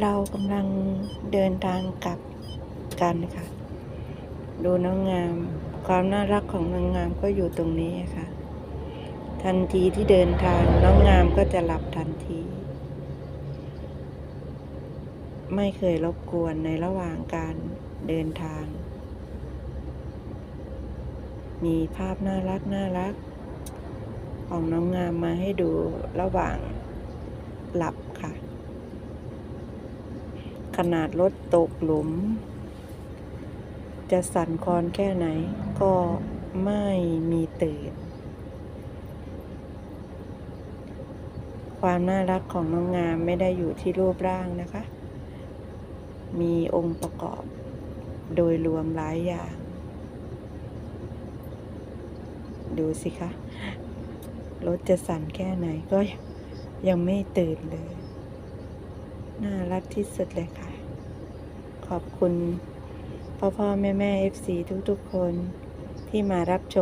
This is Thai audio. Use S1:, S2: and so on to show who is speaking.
S1: เรากำลังเดินทางกลับกันค่ะ ดูน้องงาม ความน่ารักของนางงามก็อยู่ตรงนี้ค่ะ ทันทีที่เดินทางน้องงามก็จะหลับทันที ไม่เคยรบกวนในระหว่างการเดินทาง มีภาพน่ารักน่ารัก ของน้องงามมาให้ดูระหว่างหลับค่ะ ขนาดรถตกหลุม จะสั่นคลอนแค่ไหนก็ไม่มีตื่น ความน่ารักของน้องงามไม่ได้อยู่ที่รูปร่างนะคะ มีองค์ประกอบโดยรวมหลายอย่าง ดูสิคะ รถจะสั่นแค่ไหนก็ยังไม่ตื่นเลย น่ารักที่สุดเลยค่ะ ขอบคุณพ่อพ่อแม่แม่เอฟซีทุกๆคนที่มารับชม